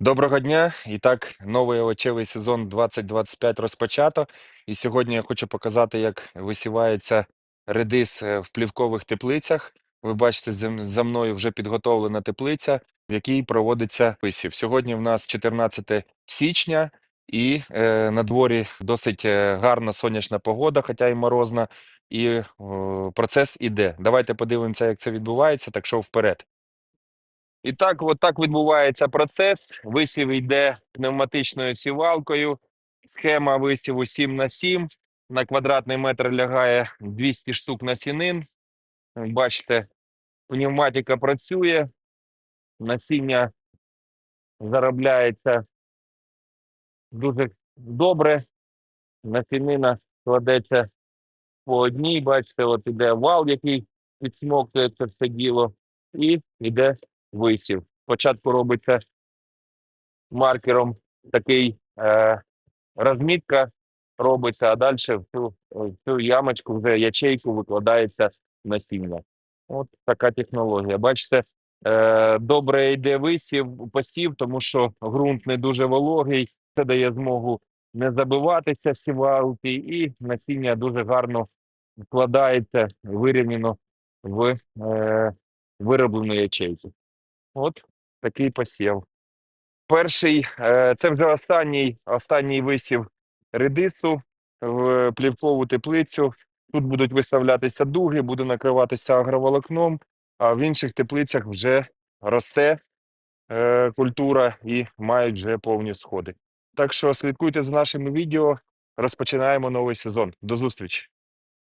Доброго дня! І так, новий овочевий сезон 2025 розпочато. І сьогодні я хочу показати, як висівається редис е, в плівкових теплицях. Ви бачите, за мною вже підготовлена теплиця, в якій проводиться висів. Сьогодні в нас 14 січня, і е, на дворі досить е, гарна сонячна погода, хоча й морозна. І о, процес іде. Давайте подивимося, як це відбувається. Так що вперед. І так, от так відбувається процес. Висів йде пневматичною сівалкою. Схема висіву 7 на 7. На квадратний метр лягає 200 штук насінин. Бачите, пневматика працює, насіння заробляється дуже добре. Насінина кладеться по одній. Бачите, от іде вал, який підсмоктує це все діло, і йде висів. Спочатку робиться маркером такий е, розмітка робиться, а далі в цю, в цю ямочку, вже ячейку викладається насіння. От така технологія. Бачите, е, добре йде висів, посів, тому що ґрунт не дуже вологий. Це дає змогу не забиватися сівалки, і насіння дуже гарно вкладається вирівняно в е, вироблену ячейку. От такий посів. Перший е, це вже останній, останній висів редису в плівкову теплицю. Тут будуть виставлятися дуги, буде накриватися агроволокном, а в інших теплицях вже росте е, культура і мають вже повні сходи. Так що слідкуйте за нашими відео. Розпочинаємо новий сезон. До зустрічі!